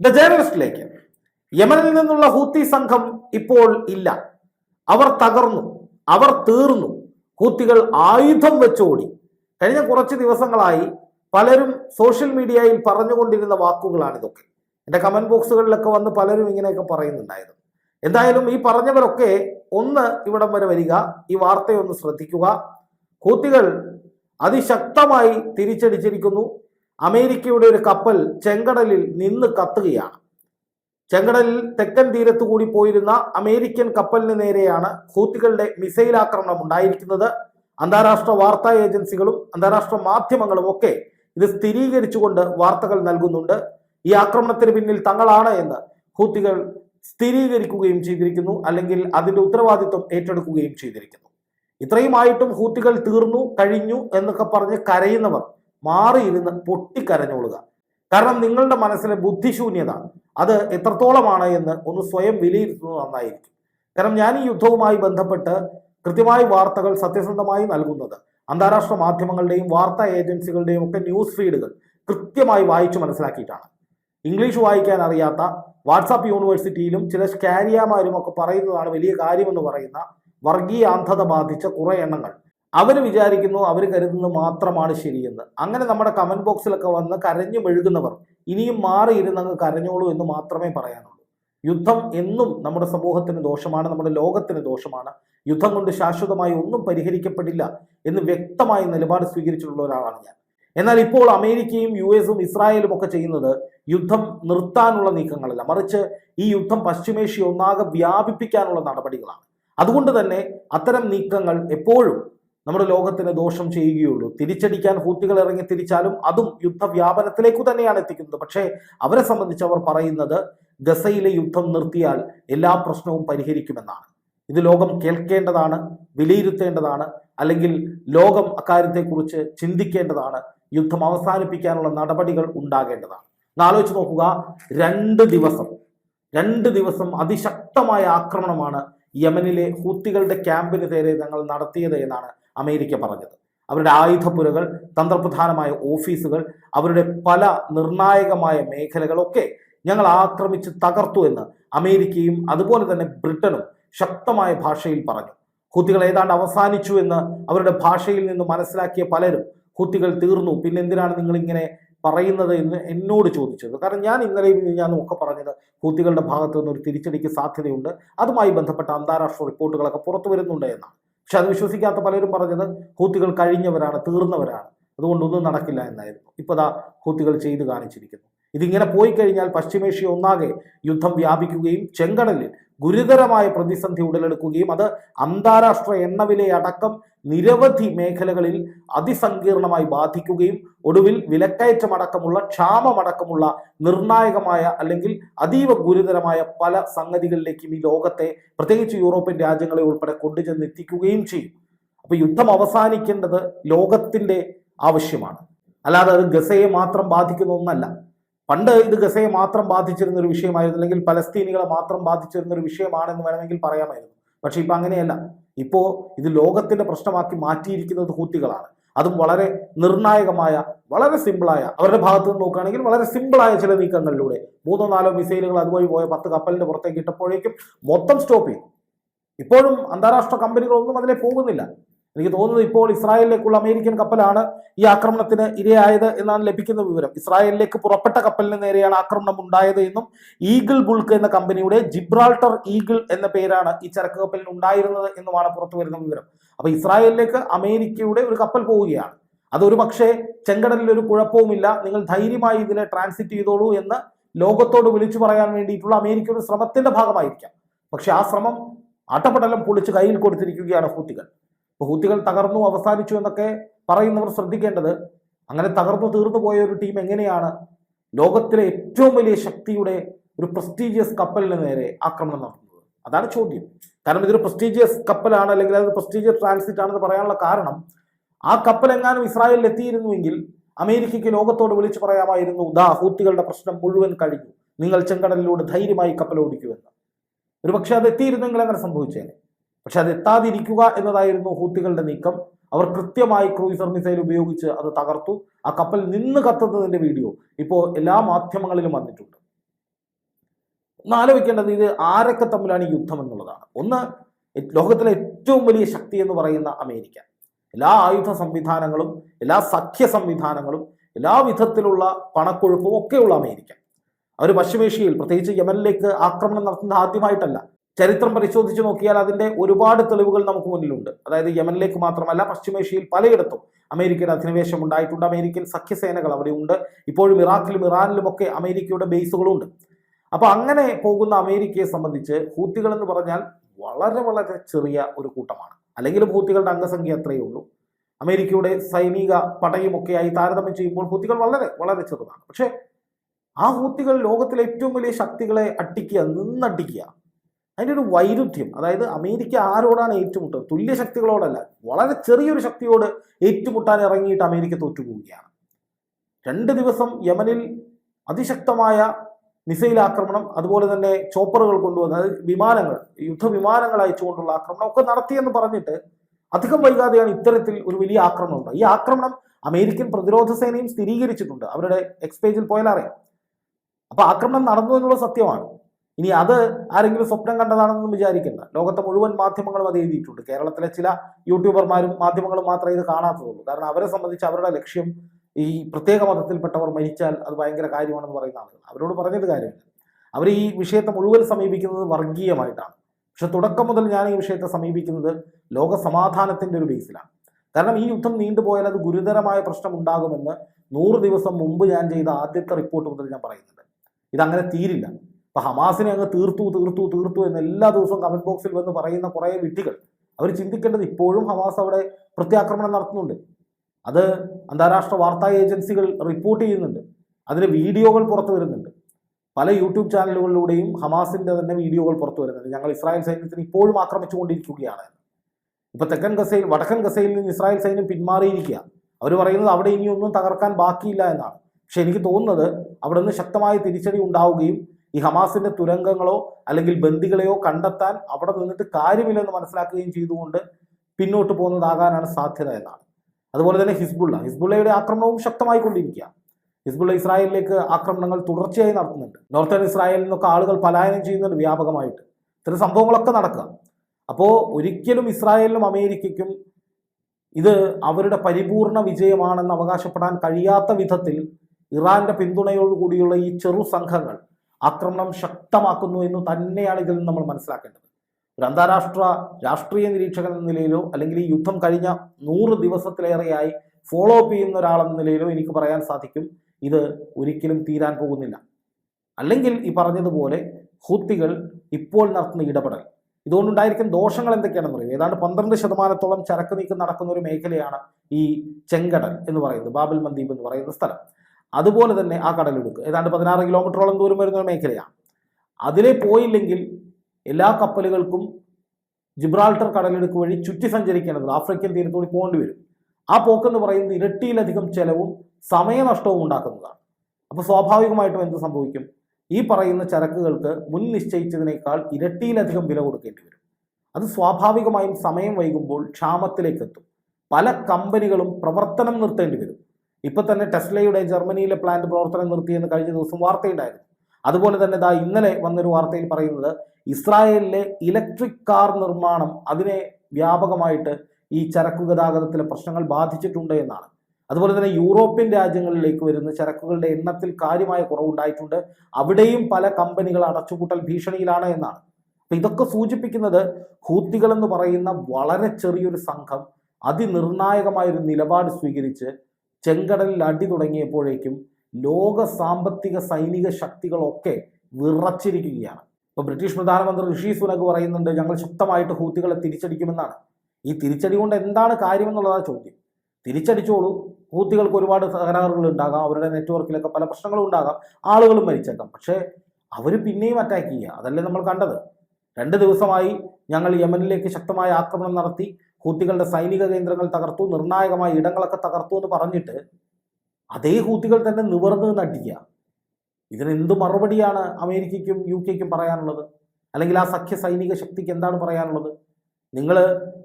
The ജേർണലിസ്റ്റിലേക്ക് യമനിൽ നിന്നുള്ള Houthi സംഘം ഇപ്പോൾ ഇല്ല. അവർ തകർന്നു. അവർ തീർന്നു. ഹൂത്തികൾ ആയുധം വെച്ചോടി. കഴിഞ്ഞ കുറച്ച് ദിവസങ്ങളായി പലരും സോഷ്യൽ മീഡിയയിൽ പറഞ്ഞുകൊണ്ടിരുന്ന വാക്കുകളാണ് ഇതൊക്കെ. എന്റെ കമന്റ് ബോക്സുകളിലൊക്കെ വന്ന് പലരും ഇങ്ങനെയൊക്കെ പറയുന്നുണ്ടായിരുന്നു. എന്തായാലും ഈ പറഞ്ഞവരൊക്കെ ഒന്ന് ഇവിടം വരെ വരിക ഈ വാർത്തയൊന്ന് ശ്രദ്ധിക്കുക. ഹൂത്തികൾ അതിശക്തമായി തിരിച്ചടിച്ചിരിക്കുന്നു. അമേരിക്കയുടെ ഒരു കപ്പൽ ചെങ്കടലിൽ നിന്ന് കത്തുകയാണ്. ചെങ്കടലിൽ തെക്കൻ തീരത്തു കൂടി പോയിരുന്ന അമേരിക്കൻ കപ്പലിന് നേരെയാണ് ഹൂത്തികളുടെ മിസൈൽ ആക്രമണം ഉണ്ടായിരിക്കുന്നത്. അന്താരാഷ്ട്ര വാർത്താ ഏജൻസികളും അന്താരാഷ്ട്ര മാധ്യമങ്ങളും ഒക്കെ ഇത് സ്ഥിരീകരിച്ചുകൊണ്ട് വാർത്തകൾ നൽകുന്നുണ്ട്. ഈ ആക്രമണത്തിന് പിന്നിൽ തങ്ങളാണ് എന്ന് ഹൂത്തികൾ സ്ഥിരീകരിക്കുകയും ചെയ്തിരിക്കുന്നു അല്ലെങ്കിൽ അതിന്റെ ഉത്തരവാദിത്വം ഏറ്റെടുക്കുകയും ചെയ്തിരിക്കുന്നു. ഇത്രയുമായിട്ടും ഹൂത്തികൾ തീർന്നു കഴിഞ്ഞു എന്നൊക്കെ പറഞ്ഞ് കരയുന്നവർ മാറിയിരുന്ന് പൊട്ടിക്കരഞ്ഞോളുക. കാരണം നിങ്ങളുടെ മനസ്സിലെ ബുദ്ധിശൂന്യത അത് എത്രത്തോളമാണ് എന്ന് ഒന്ന് സ്വയം വിലയിരുത്തുന്നത് നന്നായിരിക്കും. കാരണം ഞാൻ ഈ യുദ്ധവുമായി ബന്ധപ്പെട്ട് കൃത്യമായി വാർത്തകൾ സത്യസന്ധമായി നൽകുന്നത് അന്താരാഷ്ട്ര മാധ്യമങ്ങളുടെയും വാർത്താ ഏജൻസികളുടെയും ഒക്കെ ന്യൂസ് ഫീഡുകൾ കൃത്യമായി വായിച്ചു മനസ്സിലാക്കിയിട്ടാണ്. ഇംഗ്ലീഷ് വായിക്കാൻ അറിയാത്ത വാട്സാപ്പ് യൂണിവേഴ്സിറ്റിയിലും ചില സ്കാരിയാമാരും ഒക്കെ പറയുന്നതാണ് വലിയ കാര്യമെന്ന് പറയുന്ന വർഗീയ അന്ധത ബാധിച്ച കുറേ എണ്ണങ്ങൾ. അവർ വിചാരിക്കുന്നു അവർ കരുതുന്നത് മാത്രമാണ് ശരിയെന്ന്. അങ്ങനെ നമ്മുടെ കമന്റ് ബോക്സിലൊക്കെ വന്ന് കരഞ്ഞു മെഴുകുന്നവർ ഇനിയും മാറിയിരുന്ന് അങ്ങ് കരഞ്ഞോളൂ എന്ന് മാത്രമേ പറയാനുള്ളൂ. യുദ്ധം എന്നും നമ്മുടെ സമൂഹത്തിന് ദോഷമാണ് നമ്മുടെ ലോകത്തിന് ദോഷമാണ്. യുദ്ധം കൊണ്ട് ശാശ്വതമായി ഒന്നും പരിഹരിക്കപ്പെടില്ല എന്ന് വ്യക്തമായ നിലപാട് സ്വീകരിച്ചിട്ടുള്ള ഒരാളാണ് ഞാൻ. എന്നാൽ ഇപ്പോൾ അമേരിക്കയും യു എസും ഇസ്രായേലും ഒക്കെ ചെയ്യുന്നത് യുദ്ധം നിർത്താനുള്ള നീക്കങ്ങളല്ല. മറിച്ച് ഈ യുദ്ധം പശ്ചിമേഷ്യ ഒന്നാകെ വ്യാപിപ്പിക്കാനുള്ള നടപടികളാണ്. അതുകൊണ്ട് തന്നെ അത്തരം നീക്കങ്ങൾ എപ്പോഴും നമ്മുടെ ലോകത്തിന് ദോഷം ചെയ്യുകയുള്ളൂ. തിരിച്ചടിക്കാൻ ഹൂത്തികൾ ഇറങ്ങി തിരിച്ചാലും അതും യുദ്ധവ്യാപനത്തിലേക്കു തന്നെയാണ് എത്തിക്കുന്നത്. പക്ഷേ അവരെ സംബന്ധിച്ച് അവർ പറയുന്നത് ഗസയിലെ യുദ്ധം നിർത്തിയാൽ എല്ലാ പ്രശ്നവും പരിഹരിക്കുമെന്നാണ്. ഇത് ലോകം കേൾക്കേണ്ടതാണ് വിലയിരുത്തേണ്ടതാണ് അല്ലെങ്കിൽ ലോകം അക്കാര്യത്തെക്കുറിച്ച് ചിന്തിക്കേണ്ടതാണ് യുദ്ധം അവസാനിപ്പിക്കാനുള്ള നടപടികൾ ഉണ്ടാകേണ്ടതാണ്. എന്നാലോചിച്ച് നോക്കുക രണ്ട് ദിവസം രണ്ട് ദിവസം അതിശക്തമായ ആക്രമണമാണ് യമനിലെ ഹൂത്തികളുടെ ക്യാമ്പിന് നേരെ ഞങ്ങൾ നടത്തിയത് എന്നാണ് അമേരിക്ക പറഞ്ഞത്. അവരുടെ ആയുധപ്പുരകൾ തന്ത്രപ്രധാനമായ ഓഫീസുകൾ അവരുടെ പല നിർണായകമായ മേഖലകളൊക്കെ ഞങ്ങൾ ആക്രമിച്ച് തകർത്തു എന്ന് അമേരിക്കയും അതുപോലെ തന്നെ ബ്രിട്ടനും ശക്തമായ ഭാഷയിൽ പറഞ്ഞു. ഹുത്തികൾ ഏതാണ്ട് അവസാനിച്ചു എന്ന് അവരുടെ ഭാഷയിൽ നിന്ന് മനസ്സിലാക്കിയ പലരും ഹുത്തികൾ തീർന്നു. പിന്നെ എന്തിനാണ് നിങ്ങൾ ഇങ്ങനെ പറയുന്നത് എന്ന് എന്നോട് ചോദിച്ചത്? കാരണം ഞാൻ ഇന്നലെയും ഞാൻ ഒക്കെ പറഞ്ഞത് ഹൂത്തികളുടെ ഭാഗത്തു നിന്ന് ഒരു തിരിച്ചടിക്ക് സാധ്യതയുണ്ട്. അതുമായി ബന്ധപ്പെട്ട അന്താരാഷ്ട്ര റിപ്പോർട്ടുകളൊക്കെ പുറത്തു വരുന്നുണ്ട് എന്നാണ്. പക്ഷെ അത് വിശ്വസിക്കാത്ത പലരും പറഞ്ഞത് ഹൂത്തികൾ കഴിഞ്ഞവരാണ് തീർന്നവരാണ്. അതുകൊണ്ടൊന്നും നടക്കില്ല എന്നായിരുന്നു. ഇപ്പോൾ ദാ ഹൂത്തികൾ ചെയ്തു കാണിച്ചിരിക്കുന്നു. ഇതിങ്ങനെ പോയി കഴിഞ്ഞാൽ പശ്ചിമേഷ്യ ഒന്നാകെ യുദ്ധം വ്യാപിക്കുകയും ചെങ്കടലിൽ ഗുരുതരമായ പ്രതിസന്ധി ഉടലെടുക്കുകയും അത് അന്താരാഷ്ട്ര എണ്ണവിലയടക്കം നിരവധി മേഖലകളിൽ അതിസങ്കീർണമായി ബാധിക്കുകയും ഒടുവിൽ വിലക്കയറ്റമടക്കമുള്ള ക്ഷാമമടക്കമുള്ള നിർണായകമായ അല്ലെങ്കിൽ അതീവ ഗുരുതരമായ പല സംഗതികളിലേക്കും ഈ ലോകത്തെ പ്രത്യേകിച്ച് യൂറോപ്യൻ രാജ്യങ്ങളെ ഉൾപ്പെടെ കൊണ്ടുചെന്നെത്തിക്കുകയും ചെയ്യും. അപ്പൊ യുദ്ധം അവസാനിക്കേണ്ടത് ലോകത്തിന്റെ ആവശ്യമാണ്. അല്ലാതെ അത് ഗസയെ മാത്രം ബാധിക്കുന്ന ഒന്നല്ല. പണ്ട് ഇത് ഗസയെ മാത്രം ബാധിച്ചിരുന്ന ഒരു വിഷയമായിരുന്നു. അല്ലെങ്കിൽ പലസ്തീനികളെ മാത്രം ബാധിച്ചിരുന്ന ഒരു വിഷയമാണെന്ന് വേണമെങ്കിൽ പറയാമായിരുന്നു. പക്ഷെ ഇപ്പൊ അങ്ങനെയല്ല. ഇപ്പോ ഇത് ലോകത്തിന്റെ പ്രശ്നമാക്കി മാറ്റിയിരിക്കുന്നത് ഹൂത്തികളാണ്. അതും വളരെ നിർണായകമായ വളരെ സിമ്പിളായ അവരുടെ ഭാഗത്ത് നിന്ന് നോക്കുകയാണെങ്കിൽ വളരെ സിമ്പിളായ ചില നീക്കങ്ങളിലൂടെ. മൂന്നോ നാലോ മിസൈലുകൾ അതുവഴി പോയ പത്ത് കപ്പലിന്റെ പുറത്തേക്ക് ഇട്ടപ്പോഴേക്കും മൊത്തം സ്റ്റോപ്പ് ചെയ്തു. ഇപ്പോഴും അന്താരാഷ്ട്ര കമ്പനികളൊന്നും അതിലെ പോകുന്നില്ല. എനിക്ക് തോന്നുന്നത് ഇപ്പോൾ ഇസ്രായേലിലേക്കുള്ള അമേരിക്കൻ കപ്പലാണ് ഈ ആക്രമണത്തിന് ഇരയായത് എന്നാണ് ലഭിക്കുന്ന വിവരം. ഇസ്രായേലിലേക്ക് പുറപ്പെട്ട കപ്പലിന് നേരെയാണ് ആക്രമണം ഉണ്ടായത് എന്നും ഈഗിൾ ബുൾക്ക് എന്ന കമ്പനിയുടെ ജിബ്രാൾട്ടർ ഈഗിൾ എന്ന പേരാണ് ഈ ചരക്ക് കപ്പലിന് ഉണ്ടായിരുന്നത് എന്നുമാണ് പുറത്തു വരുന്ന വിവരം. അപ്പൊ ഇസ്രായേലിലേക്ക് അമേരിക്കയുടെ ഒരു കപ്പൽ പോവുകയാണ്. അതൊരു പക്ഷേ ചെങ്കടലിൽ ഒരു കുഴപ്പവുമില്ല. നിങ്ങൾ ധൈര്യമായി ഇതിനെ ട്രാൻസിറ്റ് ചെയ്തോളൂ എന്ന് ലോകത്തോട് വിളിച്ചു പറയാൻ വേണ്ടിയിട്ടുള്ള അമേരിക്കയുടെ ശ്രമത്തിന്റെ ഭാഗമായിരിക്കാം. പക്ഷെ ആ ശ്രമം അട്ടപടലം പൊളിച്ച് കയ്യിൽ കൊടുത്തിരിക്കുകയാണ് ഹൂത്തികൾ. ഹൂത്തികൾ തകർന്നു അവസാനിച്ചു എന്നൊക്കെ പറയുന്നവർ ശ്രദ്ധിക്കേണ്ടത് അങ്ങനെ തകർന്നു തീർന്നു പോയ ഒരു ടീം എങ്ങനെയാണ് ലോകത്തിലെ ഏറ്റവും വലിയ ശക്തിയുടെ ഒരു പ്രസ്റ്റീജിയസ് കപ്പലിന് നേരെ ആക്രമണം നടത്തുന്നത്? അതാണ് ചോദ്യം. കാരണം ഇതൊരു പ്രസ്റ്റീജിയസ് കപ്പലാണ് അല്ലെങ്കിൽ അതൊരു പ്രസ്റ്റീജിയസ് ട്രാൻസിറ്റ് ആണെന്ന് പറയാനുള്ള കാരണം ആ കപ്പൽ എങ്ങാനും ഇസ്രായേലിൽ എത്തിയിരുന്നുവെങ്കിൽ അമേരിക്കയ്ക്ക് ലോകത്തോട് വിളിച്ചു പറയാമായിരുന്നു ദാ ഹൂത്തികളുടെ പ്രശ്നം മുഴുവൻ കഴിഞ്ഞു. നിങ്ങൾ ചെങ്കടലിലൂടെ ധൈര്യമായി കപ്പൽ ഓടിക്കുമെന്ന് ഒരു പക്ഷേ അത് എത്തിയിരുന്നെങ്കിൽ അങ്ങനെ സംഭവിച്ചേനെ. പക്ഷെ അത് എത്താതിരിക്കുക എന്നതായിരുന്നു ഹൂത്തികളുടെ നീക്കം. അവർ കൃത്യമായി ക്രൂയിസർ മിസൈൽ ഉപയോഗിച്ച് അത് തകർത്തു. ആ കപ്പൽ നിന്ന് കത്തുന്നതിന്റെ വീഡിയോ ഇപ്പോൾ എല്ലാ മാധ്യമങ്ങളിലും വന്നിട്ടുണ്ട്. ഒന്ന് ആലോചിക്കേണ്ടത് ഇത് ആരൊക്കെ തമ്മിലാണ് യുദ്ധം എന്നുള്ളതാണ്. ഒന്ന് ലോകത്തിലെ ഏറ്റവും വലിയ ശക്തി എന്ന് പറയുന്ന അമേരിക്ക. എല്ലാ ആയുധ സംവിധാനങ്ങളും എല്ലാ സഖ്യ സംവിധാനങ്ങളും എല്ലാ വിധത്തിലുള്ള പണക്കൊഴുപ്പും ഒക്കെയുള്ള അമേരിക്ക. അവർ പശ്ചിമേഷ്യയിൽ പ്രത്യേകിച്ച് യമനിലേക്ക് ആക്രമണം നടത്തുന്നത് ആദ്യമായിട്ടല്ല. ചരിത്രം പരിശോധിച്ച് നോക്കിയാൽ അതിന്റെ ഒരുപാട് തെളിവുകൾ നമുക്ക് മുന്നിലുണ്ട്. അതായത് യമനിലേക്ക് മാത്രമല്ല പശ്ചിമേഷ്യയിൽ പലയിടത്തും അമേരിക്കൻ അധിനിവേശം ഉണ്ടായിട്ടുണ്ട്. അമേരിക്കൻ സഖ്യസേനകൾ അവിടെ ഉണ്ട് ഇപ്പോഴും ഇറാഖിലും ഇറാനിലും ഒക്കെ അമേരിക്കയുടെ ബേസുകളുണ്ട്. അപ്പോൾ അങ്ങനെ പോകുന്ന അമേരിക്കയെ സംബന്ധിച്ച് ഹൂത്തികൾ എന്ന് പറഞ്ഞാൽ വളരെ വളരെ ചെറിയ ഒരു കൂട്ടമാണ്. അല്ലെങ്കിൽ ഹൂത്തികളുടെ അംഗസംഖ്യ അത്രയേ ഉള്ളൂ. അമേരിക്കയുടെ സൈനിക പടയുമൊക്കെയായി താരതമ്യം ചെയ്യുമ്പോൾ ഹൂത്തികൾ വളരെ വളരെ ചെറുതാണ്. പക്ഷേ ആ ഹൂത്തികൾ ലോകത്തിലെ ഏറ്റവും വലിയ ശക്തികളെ അട്ടിക്കുക നിന്നടിക്കുക അതിന്റെ ഒരു വൈരുദ്ധ്യം അതായത് അമേരിക്ക ആരോടാണ് ഏറ്റുമുട്ടുന്നത് തുല്യ ശക്തികളോടല്ല വളരെ ചെറിയൊരു ശക്തിയോട് ഏറ്റുമുട്ടാൻ ഇറങ്ങിയിട്ട് അമേരിക്ക തോറ്റുപോവുകയാണ്. രണ്ട് ദിവസം യമനിൽ അതിശക്തമായ മിസൈൽ ആക്രമണം അതുപോലെ തന്നെ ചോപ്പറുകൾ കൊണ്ടുവന്ന് വിമാനങ്ങൾ യുദ്ധവിമാനങ്ങൾ അയച്ചുകൊണ്ടുള്ള ആക്രമണം ഒക്കെ നടത്തിയെന്ന് പറഞ്ഞിട്ട് അധികം വൈകാതെയാണ് ഇത്തരത്തിൽ ഒരു വലിയ ആക്രമണം ഉണ്ടായി ഈ ആക്രമണം അമേരിക്കൻ പ്രതിരോധ സേനയും സ്ഥിരീകരിച്ചിട്ടുണ്ട്. അവരുടെ എക്സ് പേജിൽ പോയാൽ അറിയാം അപ്പൊ ആക്രമണം നടന്നു എന്നുള്ള സത്യമാണ്. ഇനി അത് ആരെങ്കിലും സ്വപ്നം കണ്ടതാണെന്നും വിചാരിക്കുന്ന ലോകത്തെ മുഴുവൻ മാധ്യമങ്ങളും അത് എഴുതിയിട്ടുണ്ട്. കേരളത്തിലെ ചില യൂട്യൂബർമാരും മാധ്യമങ്ങളും മാത്രമേ ഇത് കാണാത്തതുള്ളൂ. കാരണം അവരെ സംബന്ധിച്ച് അവരുടെ ലക്ഷ്യം ഈ പ്രത്യേക മതത്തിൽപ്പെട്ടവർ മരിച്ചാൽ അത് ഭയങ്കര കാര്യമാണെന്ന് പറയുന്ന ആളുകൾ. അവരോട് പറഞ്ഞത് കാര്യമില്ല. അവർ ഈ വിഷയത്തെ മുഴുവൻ സമീപിക്കുന്നത് വർഗീയമായിട്ടാണ്. പക്ഷെ തുടക്കം മുതൽ ഞാൻ ഈ വിഷയത്തെ സമീപിക്കുന്നത് ലോക സമാധാനത്തിന്റെ ഒരു ബേസിലാണ് കാരണം ഈ യുദ്ധം നീണ്ടുപോയാൽ അത് ഗുരുതരമായ പ്രശ്നം ഉണ്ടാകുമെന്ന് നൂറ് ദിവസം മുമ്പ് ഞാൻ ചെയ്ത ആദ്യത്തെ റിപ്പോർട്ട് മുതൽ ഞാൻ പറയുന്നുണ്ട്. ഇതങ്ങനെ തീരില്ല. അപ്പൊ ഹമാസിനെ അങ്ങ് തീർത്തു തീർത്തു തീർത്തു എന്ന് എല്ലാ ദിവസവും കമന്റ് ബോക്സിൽ വന്ന് പറയുന്ന കുറേ വിട്ടികൾ അവർ ചിന്തിക്കേണ്ടത് ഇപ്പോഴും ഹമാസ് അവിടെ പ്രത്യാക്രമണം നടത്തുന്നുണ്ട്. അത് അന്താരാഷ്ട്ര വാർത്താ ഏജൻസികൾ റിപ്പോർട്ട് ചെയ്യുന്നുണ്ട്. അതിന് വീഡിയോകൾ പുറത്തു വരുന്നുണ്ട്. പല യൂട്യൂബ് ചാനലുകളിലൂടെയും ഹമാസിന്റെ തന്നെ വീഡിയോകൾ പുറത്തു വരുന്നുണ്ട്. ഞങ്ങൾ ഇസ്രായേൽ സൈന്യത്തിന് ഇപ്പോഴും ആക്രമിച്ചുകൊണ്ടിരിക്കുകയാണ്. ഇപ്പൊ തെക്കൻ ഗസയിൽ വടക്കൻ ഗസയിൽ നിന്ന് ഇസ്രായേൽ സൈന്യം പിന്മാറിയിരിക്കുക. അവർ പറയുന്നത് അവിടെ ഇനിയൊന്നും തകർക്കാൻ ബാക്കിയില്ല എന്നാണ്. പക്ഷെ എനിക്ക് തോന്നുന്നത് അവിടെ നിന്ന് ശക്തമായ തിരിച്ചടി ഉണ്ടാവുകയും ഈ ഹമാസിന്റെ തുരങ്കങ്ങളോ അല്ലെങ്കിൽ ബന്ദികളെയോ കണ്ടെത്താൻ അവിടെ നിന്നിട്ട് കാര്യമില്ലെന്ന് മനസ്സിലാക്കുകയും ചെയ്തുകൊണ്ട് പിന്നോട്ട് പോകുന്നതാകാനാണ് സാധ്യത എന്നാണ്. അതുപോലെ തന്നെ ഹിസ്ബുള്ള ഹിസ്ബുള്ളയുടെ ആക്രമണവും ശക്തമായി ശക്തമായിക്കൊണ്ടിരിക്കുക ഹിസ്ബുള്ള ഇസ്രായേലിലേക്ക് ആക്രമണങ്ങൾ തുടർച്ചയായി നടത്തുന്നുണ്ട്. നോർത്തേൺ ഇസ്രായേലിൽ നിന്നൊക്കെ ആളുകൾ പലായനം ചെയ്യുന്നുണ്ട് വ്യാപകമായിട്ട്. ഇത്തരം സംഭവങ്ങളൊക്കെ നടക്കുക. അപ്പോൾ ഒരിക്കലും ഇസ്രായേലിനും അമേരിക്കയ്ക്കും ഇത് അവരുടെ പരിപൂർണ വിജയമാണെന്ന് അവകാശപ്പെടാൻ കഴിയാത്ത വിധത്തിൽ ഇറാന്റെ പിന്തുണയോടുകൂടിയുള്ള ഈ ചെറു സംഘങ്ങൾ ആക്രമണം ശക്തമാക്കുന്നു എന്ന് തന്നെയാണ് ഇതിൽ നിന്ന് നമ്മൾ മനസ്സിലാക്കേണ്ടത്. ഒരു അന്താരാഷ്ട്ര രാഷ്ട്രീയ നിരീക്ഷകൻ എന്ന നിലയിലോ അല്ലെങ്കിൽ ഈ യുദ്ധം കഴിഞ്ഞ നൂറ് ദിവസത്തിലേറെയായി ഫോളോ അപ്പ് ചെയ്യുന്ന ഒരാളെന്ന നിലയിലോ എനിക്ക് പറയാൻ സാധിക്കും. ഇത് ഒരിക്കലും തീരാൻ പോകുന്നില്ല. അല്ലെങ്കിൽ ഈ പറഞ്ഞതുപോലെ ഹൂത്തികൾ ഇപ്പോൾ നടത്തുന്ന ഇടപെടൽ. ഇതുകൊണ്ടുണ്ടായിരിക്കും ദോഷങ്ങൾ എന്തൊക്കെയാണെന്ന് പറയും ഏതാണ്ട് പന്ത്രണ്ട് ശതമാനത്തോളം ചരക്ക് നീക്കം നടക്കുന്ന ഒരു മേഖലയാണ് ഈ ചെങ്കടൽ എന്ന് പറയുന്നത്. ബാബൽ മന്ദീപ് എന്ന് പറയുന്ന സ്ഥലം. അതുപോലെ തന്നെ ആ കടലെടുക്ക് ഏതാണ്ട് പതിനാറ് കിലോമീറ്ററോളം ദൂരം വരുന്ന ഒരു മേഖലയാണ് അതിലെ പോയില്ലെങ്കിൽ എല്ലാ കപ്പലുകൾക്കും ജിബ്രാൾട്ടർ കടലെടുക്ക് വഴി ചുറ്റി സഞ്ചരിക്കേണ്ടത് ആഫ്രിക്കൻ തീരത്തോടി പോകേണ്ടി വരും. ആ പോക്കെന്ന് പറയുന്നത് ഇരട്ടിയിലധികം ചെലവും സമയനഷ്ടവും ഉണ്ടാക്കുന്നതാണ്. അപ്പോൾ സ്വാഭാവികമായിട്ടും എന്ത് സംഭവിക്കും? ഈ പറയുന്ന ചരക്കുകൾക്ക് മുൻ നിശ്ചയിച്ചതിനേക്കാൾ ഇരട്ടിയിലധികം വില കൊടുക്കേണ്ടി വരും. അത് സ്വാഭാവികമായും സമയം വൈകുമ്പോൾ ക്ഷാമത്തിലേക്ക് എത്തും പല കമ്പനികളും പ്രവർത്തനം നിർത്തേണ്ടി വരും. ഇപ്പൊ തന്നെ ടെസ്ലയുടെ ജർമ്മനിയിലെ പ്ലാന്റ് പ്രവർത്തനം നിർത്തിയെന്ന് കഴിഞ്ഞ ദിവസം വാർത്തയുണ്ടായിരുന്നു. അതുപോലെ തന്നെ ദാ ഇന്നലെ വന്നൊരു വാർത്തയിൽ പറയുന്നത് ഇസ്രായേലിലെ ഇലക്ട്രിക് കാർ നിർമ്മാണം അതിനെ വ്യാപകമായിട്ട് ഈ ചരക്കു ഗതാഗതത്തിലെ പ്രശ്നങ്ങൾ ബാധിച്ചിട്ടുണ്ട് എന്നാണ്. അതുപോലെ തന്നെ യൂറോപ്യൻ രാജ്യങ്ങളിലേക്ക് വരുന്ന ചരക്കുകളുടെ എണ്ണത്തിൽ കാര്യമായ കുറവുണ്ടായിട്ടുണ്ട്. അവിടെയും പല കമ്പനികൾ അടച്ചുപൂട്ടൽ ഭീഷണിയിലാണ് എന്നാണ്. അപ്പൊ ഇതൊക്കെ സൂചിപ്പിക്കുന്നത് ഹൂത്തികൾ എന്ന് പറയുന്ന വളരെ ചെറിയൊരു സംഘം അതിനിർണായകമായൊരു നിലപാട് സ്വീകരിച്ച് ചെങ്കടലിൽ അടി തുടങ്ങിയപ്പോഴേക്കും ലോക സാമ്പത്തിക സൈനിക ശക്തികളൊക്കെ വിറച്ചിരിക്കുകയാണ്. ഇപ്പൊ ബ്രിട്ടീഷ് പ്രധാനമന്ത്രി ഋഷി സുനക് പറയുന്നുണ്ട് ഞങ്ങൾ ശക്തമായിട്ട് ഹൂത്തികളെ തിരിച്ചടിക്കുമെന്നാണ്. ഈ തിരിച്ചടി കൊണ്ട് എന്താണ് കാര്യമെന്നുള്ളതാണ് ചോദ്യം. തിരിച്ചടിച്ചോളൂ. ഹൂത്തികൾക്ക് ഒരുപാട് തകരാറുകൾ ഉണ്ടാകാം അവരുടെ നെറ്റ്വർക്കിലൊക്കെ പല പ്രശ്നങ്ങളും ഉണ്ടാകാം ആളുകളും മരിച്ചേക്കാം. പക്ഷേ അവർ പിന്നെയും അറ്റാക്ക് ചെയ്യുക. അതല്ലേ നമ്മൾ കണ്ടത്. രണ്ട് ദിവസമായി ഞങ്ങൾ യമനിലേക്ക് ശക്തമായ ആക്രമണം നടത്തി. ഹൂത്തികളുടെ സൈനിക കേന്ദ്രങ്ങൾ തകർത്തു നിർണായകമായ ഇടങ്ങളൊക്കെ തകർത്തു എന്ന് പറഞ്ഞിട്ട് അതേ ഹൂത്തികൾ തന്നെ നിവർന്ന് നടിക്കുക ഇതിന് എന്ത് മറുപടിയാണ് അമേരിക്കയ്ക്കും യു കെക്കും പറയാനുള്ളത്? അല്ലെങ്കിൽ ആ സഖ്യ സൈനിക ശക്തിക്ക് എന്താണ് പറയാനുള്ളത്? നിങ്ങൾ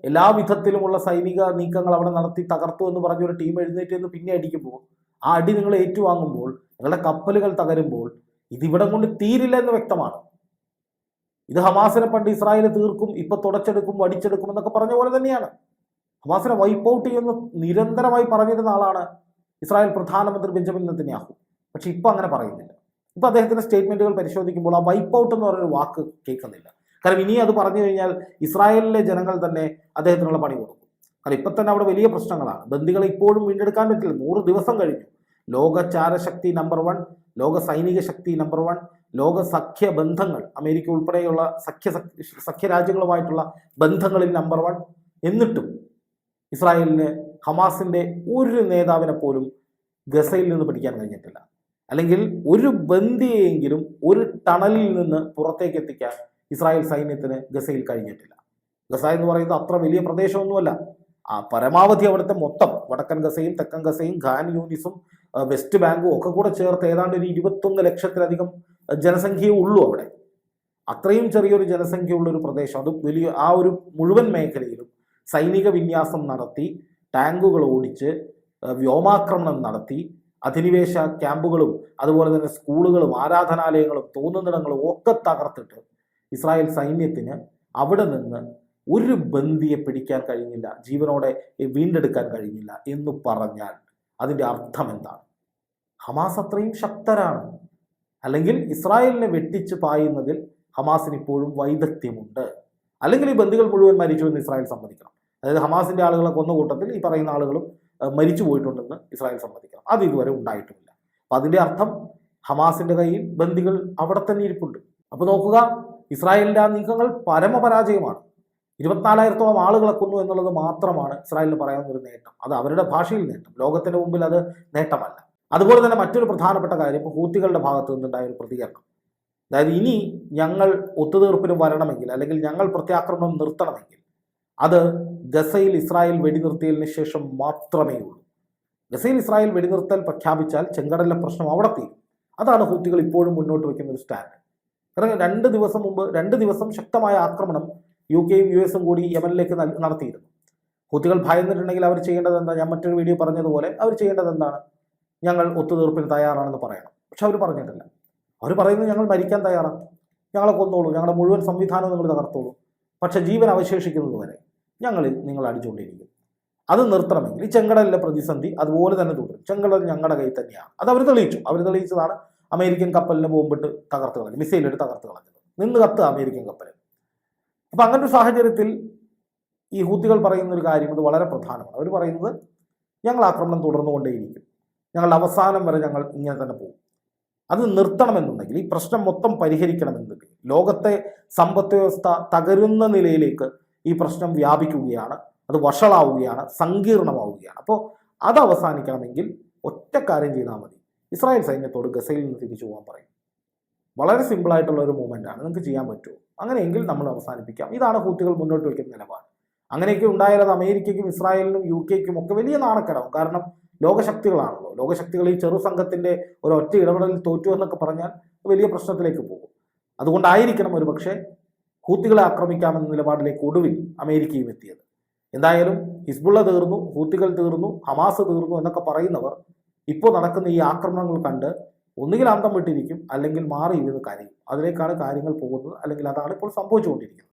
എല്ലാ വിധത്തിലുമുള്ള സൈനിക നീക്കങ്ങൾ അവിടെ നടത്തി തകർത്തു എന്ന് പറഞ്ഞ ഒരു ടീം എഴുന്നേറ്റ് എന്ന് പിന്നെ അടിക്കുമ്പോൾ ആ അടി നിങ്ങൾ ഏറ്റുവാങ്ങുമ്പോൾ നിങ്ങളുടെ കപ്പലുകൾ തകരുമ്പോൾ ഇതിവിടെ കൊണ്ട് തീരില്ല എന്ന് വ്യക്തമാണ്. ഇത് ഹമാസിനെ പണ്ട് ഇസ്രായേൽ തീർക്കും ഇപ്പൊ തുടച്ചെടുക്കും വടിച്ചെടുക്കും എന്നൊക്കെ പറഞ്ഞ പോലെ തന്നെയാണ്. ഹമാസിനെ വൈപ്പ് ഔട്ട് ചെയ്യുന്ന നിരന്തരമായി പറഞ്ഞിരുന്ന ആളാണ് ഇസ്രായേൽ പ്രധാനമന്ത്രി ബെഞ്ചമിൻ നെത്തന്യാഹു പക്ഷെ ഇപ്പൊ അങ്ങനെ പറയുന്നില്ല. ഇപ്പൊ അദ്ദേഹത്തിന്റെ സ്റ്റേറ്റ്മെന്റുകൾ പരിശോധിക്കുമ്പോൾ ആ വൈപ്പ് ഔട്ട് എന്ന് പറയുന്ന വാക്ക് കേൾക്കുന്നില്ല. കാരണം ഇനി അത് പറഞ്ഞു കഴിഞ്ഞാൽ ഇസ്രായേലിലെ ജനങ്ങൾ തന്നെ അദ്ദേഹത്തിനുള്ള പണി കൊടുക്കും. കാരണം ഇപ്പൊ തന്നെ അവിടെ വലിയ പ്രശ്നങ്ങളാണ്. ബന്ദികളെ ഇപ്പോഴും വീണ്ടെടുക്കാൻ പറ്റില്ല. നൂറ് ദിവസം കഴിഞ്ഞു. ലോക ചാരശക്തി നമ്പർ വൺ ലോക സൈനിക ശക്തി നമ്പർ വൺ ലോക സഖ്യ ബന്ധങ്ങൾ അമേരിക്ക ഉൾപ്പെടെയുള്ള സഖ്യ സഖ്യ രാജ്യങ്ങളുമായിട്ടുള്ള ബന്ധങ്ങളിൽ നമ്പർ വൺ എന്നിട്ടും ഇസ്രായേലിന് ഹമാസിന്റെ ഒരു നേതാവിനെ പോലും ഗസയിൽ നിന്ന് പിടിക്കാൻ കഴിഞ്ഞിട്ടില്ല. അല്ലെങ്കിൽ ഒരു ബന്ദിയെങ്കിലും ഒരു ടണലിൽ നിന്ന് പുറത്തേക്ക് എത്തിക്കാൻ ഇസ്രായേൽ സൈന്യത്തിന് ഗസയിൽ കഴിഞ്ഞിട്ടില്ല. ഗസ എന്ന് പറയുന്നത് അത്ര വലിയ പ്രദേശമൊന്നുമല്ല. ആ പരമാവധി അവിടുത്തെ മൊത്തം വടക്കൻ ഗസയും തെക്കൻ ഗസയും ഖാൻ യൂണിസും ആ, വെസ്റ്റ് ബാങ്കും ഒക്കെ കൂടെ ചേർത്ത് ഏതാണ്ട് ഒരു ഇരുപത്തൊന്ന് ലക്ഷത്തിലധികം ജനസംഖ്യയെ ഉള്ളൂ അവിടെ. അത്രയും ചെറിയൊരു ജനസംഖ്യയുള്ള ഒരു പ്രദേശം. അത് വലിയ ആ ഒരു മുഴുവൻ മേഖലയിലും സൈനിക വിന്യാസം നടത്തി ടാങ്കുകൾ ഓടിച്ച് വ്യോമാക്രമണം നടത്തി അധിനിവേശ ക്യാമ്പുകളും അതുപോലെ തന്നെ സ്കൂളുകളും ആരാധനാലയങ്ങളും തോന്നുന്നിടങ്ങളും ഒക്കെ തകർത്തിട്ട് ഇസ്രായേൽ സൈന്യത്തിന് അവിടെ നിന്ന് ഒരു ബന്ധിയെ പിടിക്കാൻ കഴിഞ്ഞില്ല. ജീവനോടെ വീണ്ടെടുക്കാൻ കഴിഞ്ഞില്ല എന്ന് പറഞ്ഞാൽ അതിന്റെ അർത്ഥം എന്താണ്? ഹമാസ് അത്രയും ശക്തരാണ്. അല്ലെങ്കിൽ ഇസ്രായേലിനെ വെട്ടിച്ച് പായുന്നതിൽ ഹമാസിന് ഇപ്പോഴും വൈദഗ്ധ്യമുണ്ട്. അല്ലെങ്കിൽ ഈ ബന്ധുക്കൾ മുഴുവൻ മരിച്ചു എന്ന് ഇസ്രായേൽ സമ്മതിക്കണം. അതായത് ഹമാസിന്റെ ആളുകളെ കൊന്ന കൂട്ടത്തിൽ ഈ പറയുന്ന ആളുകളും മരിച്ചു പോയിട്ടുണ്ടെന്ന് ഇസ്രായേൽ സമ്മതിക്കണം. അത് ഇതുവരെ ഉണ്ടായിട്ടുമില്ല അപ്പം അതിന്റെ അർത്ഥം ഹമാസിന്റെ കയ്യിൽ ബന്ദികൾ അവിടെ തന്നെ ഇരിപ്പുണ്ട്. അപ്പോൾ നോക്കുക ഇസ്രായേലിന്റെ ആ നീക്കങ്ങൾ പരമപരാജയമാണ്. ഇരുപത്തിനാലായിരത്തോളം ആളുകളെ കൊന്നു എന്നുള്ളത് മാത്രമാണ് ഇസ്രായേലിന് പറയാവുന്ന ഒരു നേട്ടം. അത് അവരുടെ ഭാഷയിൽ നേട്ടം. ലോകത്തിന്റെ മുമ്പിൽ അത് നേട്ടമല്ല. അതുപോലെ തന്നെ മറ്റൊരു പ്രധാനപ്പെട്ട കാര്യം ഇപ്പോൾ ഹൂത്തികളുടെ ഭാഗത്ത് നിന്നുണ്ടായ ഒരു പ്രതികരണം. അതായത് ഇനി ഞങ്ങൾ ഒത്തുതീർപ്പിന് വരണമെങ്കിൽ അല്ലെങ്കിൽ ഞങ്ങൾ പ്രത്യാക്രമണം നിർത്തണമെങ്കിൽ അത് ഗസയിൽ ഇസ്രായേൽ വെടിനിർത്തിയതിന് ശേഷം മാത്രമേ ഉള്ളൂ. ഗസയിൽ ഇസ്രായേൽ വെടിനിർത്തൽ പ്രഖ്യാപിച്ചാൽ ചെങ്കടലിലെ പ്രശ്നം അവിടെ തീരും. അതാണ് ഹൂത്തികൾ ഇപ്പോഴും മുന്നോട്ട് വയ്ക്കുന്ന ഒരു സ്റ്റാൻഡ്. കാരണം രണ്ട് ദിവസം മുമ്പ് രണ്ട് ദിവസം ശക്തമായ ആക്രമണം യു കെയും യു എസും കൂടി യമനിലേക്ക് നടത്തിയിരുന്നു. ഹൂത്തികൾ ഭയന്നിട്ടുണ്ടെങ്കിൽ അവർ ചെയ്യേണ്ടത് എന്താ? ഞാൻ മറ്റൊരു വീഡിയോ പറഞ്ഞതുപോലെ അവർ ചെയ്യേണ്ടത് എന്താണ്? ഞങ്ങൾ ഒത്തുതീർപ്പിന് തയ്യാറാണെന്ന് പറയണം. പക്ഷെ അവർ പറഞ്ഞിട്ടില്ല. അവർ പറയുന്നത് ഞങ്ങൾ മരിക്കാൻ തയ്യാറാണ്. ഞങ്ങളെ കൊന്നോളൂ. ഞങ്ങളുടെ മുഴുവൻ സംവിധാനവും നിങ്ങൾ തകർത്തോളൂ. പക്ഷേ ജീവൻ അവശേഷിക്കുന്നത് വരെ ഞങ്ങൾ നിങ്ങൾ അടിച്ചുകൊണ്ടിരിക്കും. അത് നിർത്തണമെങ്കിൽ ഈ ചെങ്കടലിലെ പ്രതിസന്ധി അതുപോലെ തന്നെ തുടരും. ചെങ്കടൽ ഞങ്ങളുടെ കയ്യിൽ തന്നെയാണ്. അത് അവർ തെളിയിച്ചു. അവർ തെളിയിച്ചതാണ് അമേരിക്കൻ കപ്പലിനെ ബോംബിട്ട് തകർത്ത് കളഞ്ഞു. മിസൈലിട്ട് തകർത്ത് കളഞ്ഞത് നിന്ന് കത്ത് അമേരിക്കൻ കപ്പൽ അപ്പൊ ഒരു സാഹചര്യത്തിൽ ഈ ഹൂത്തികൾ പറയുന്ന ഒരു കാര്യം അത് വളരെ പ്രധാനമാണ്. അവർ പറയുന്നത് ഞങ്ങൾ ആക്രമണം തുടർന്നുകൊണ്ടേയിരിക്കും. ഞങ്ങളുടെ അവസാനം വരെ ഞങ്ങൾ ഇങ്ങനെ തന്നെ പോകും. അത് നിർത്തണമെന്നുണ്ടെങ്കിൽ ഈ പ്രശ്നം മൊത്തം പരിഹരിക്കണമെന്നുണ്ടെങ്കിൽ ലോകത്തെ സമ്പദ് വ്യവസ്ഥ തകരുന്ന നിലയിലേക്ക് ഈ പ്രശ്നം വ്യാപിക്കുകയാണ്. അത് വഷളാവുകയാണ് സങ്കീർണമാവുകയാണ്. അപ്പോൾ അത് അവസാനിക്കണമെങ്കിൽ ഒറ്റ കാര്യം ചെയ്താൽ മതി. ഇസ്രായേൽ സൈന്യത്തോട് ഗസയിൽ നിന്ന് തിരിച്ചു പോകാൻ പറയും. വളരെ സിമ്പിളായിട്ടുള്ള ഒരു മൂവ്മെന്റാണ് നിങ്ങൾക്ക് ചെയ്യാൻ പറ്റുമോ അങ്ങനെയെങ്കിൽ നമ്മൾ അവസാനിപ്പിക്കാം. ഇതാണ് ഹൂത്തികൾ മുന്നോട്ട് വയ്ക്കുന്ന നിലപാട്. അങ്ങനെയൊക്കെ ഉണ്ടായാൽ അത് അമേരിക്കയ്ക്കും ഇസ്രായേലിനും യു കെക്കും ഒക്കെ വലിയ നാണക്കടവും. കാരണം ലോകശക്തികളാണല്ലോ. ലോകശക്തികൾ ഈ ചെറു സംഘത്തിന്റെ ഒരു ഒറ്റ ഇടപെടലിൽ തോറ്റു എന്നൊക്കെ പറഞ്ഞാൽ വലിയ പ്രശ്നത്തിലേക്ക് പോകും. അതുകൊണ്ടായിരിക്കണം ഒരു പക്ഷേ ഹൂത്തികളെ ആക്രമിക്കാമെന്ന നിലപാടിലേക്ക് ഒടുവിൽ അമേരിക്കയും എത്തിയത്. എന്തായാലും ഹിസ്ബുള്ള തീർന്നു ഹൂത്തികൾ തീർന്നു ഹമാസ് തീർന്നു എന്നൊക്കെ പറയുന്നവർ ഇപ്പോൾ നടക്കുന്ന ഈ ആക്രമണങ്ങൾ കണ്ട് ഒന്നുകിൽ അന്തം വിട്ടിരിക്കും അല്ലെങ്കിൽ മാറി ഇരുന്ന് കരയും. അതിലേക്കാണ് കാര്യങ്ങൾ പോകുന്നത്. അല്ലെങ്കിൽ അതാണ് ഇപ്പോൾ സംഭവിച്ചുകൊണ്ടിരിക്കുന്നത്.